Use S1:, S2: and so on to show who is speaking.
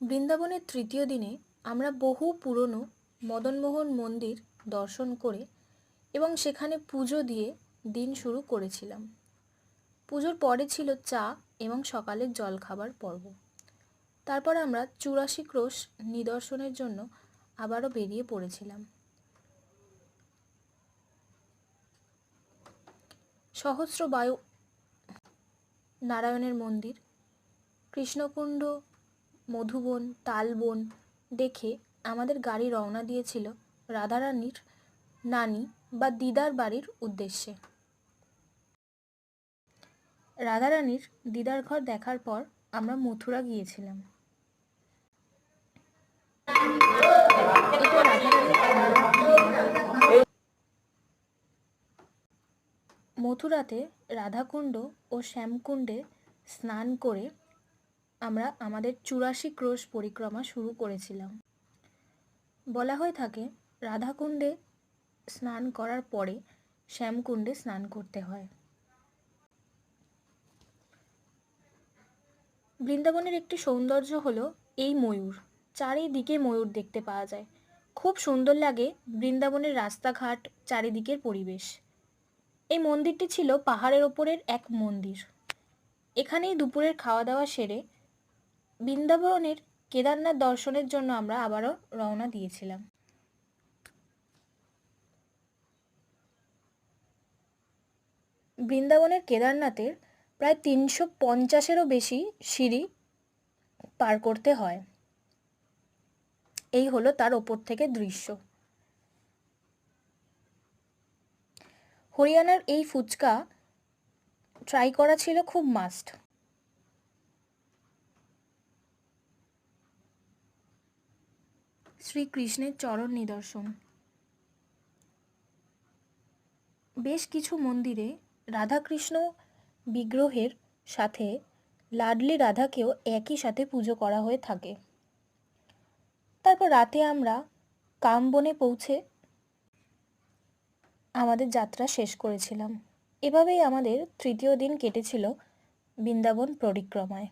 S1: বৃন্দাবনের তৃতীয় দিনে আমরা বহু পুরনো মদনমোহন মন্দির দর্শন করে এবং সেখানে পুজো দিয়ে দিন শুরু করেছিলাম। পুজোর পরে ছিল চা এবং সকালের জলখাবার পর্ব। তারপর আমরা চুরাশি ক্রোশ নিদর্শনের জন্য আবারও বেরিয়ে পড়েছিলাম। সহস্র বায়ু নারায়ণের মন্দির, কৃষ্ণকুণ্ড মধুবন, তালবন দেখে আমাদের গাড়ি রওনা দিয়েছিল রাধারানীর নানি বা দিদার বাড়ির উদ্দেশ্যে। রাধারানীর দিদার ঘর দেখার পর আমরা মথুরা গিয়েছিলাম। মথুরাতে রাধাকুণ্ড ও শ্যামকুণ্ডে স্নান করে আমরা আমাদের চুরাশি ক্রোশ পরিক্রমা শুরু করেছিলাম। বলা হয়ে থাকে, রাধাকুণ্ডে স্নান করার পরে শ্যামকুণ্ডে স্নান করতে হয়। বৃন্দাবনের একটি সৌন্দর্য হলো এই ময়ূর। চারিদিকে ময়ূর দেখতে পাওয়া যায়। খুব সুন্দর লাগে বৃন্দাবনের রাস্তাঘাট, চারিদিকের পরিবেশ। এই মন্দিরটি ছিল পাহাড়ের ওপরের এক মন্দির। এখানেই দুপুরের খাওয়া দাওয়া সেরে বৃন্দাবনের কেদারনাথ দর্শনের জন্য আমরা আবারও রওনা দিয়েছিলাম। বৃন্দাবনের কেদারনাথের প্রায় তিনশো পঞ্চাশেরও বেশি সিঁড়ি পার করতে হয়। এই হলো তার ওপর থেকে দৃশ্য। হরিয়ানার এই ফুচকা ট্রাই করা ছিল খুব মাস্ট শ্রীকৃষ্ণের চরণ নিদর্শন। বেশ কিছু মন্দিরে রাধাকৃষ্ণ বিগ্রহের সাথে লাডলি রাধাকেও একই সাথে পুজো করা হয়ে থাকে। তারপর রাতে আমরা কামবনে পৌঁছে আমাদের যাত্রা শেষ করেছিলাম। এভাবেই আমাদের তৃতীয় দিন কেটেছিল বৃন্দাবন পরিক্রমায়।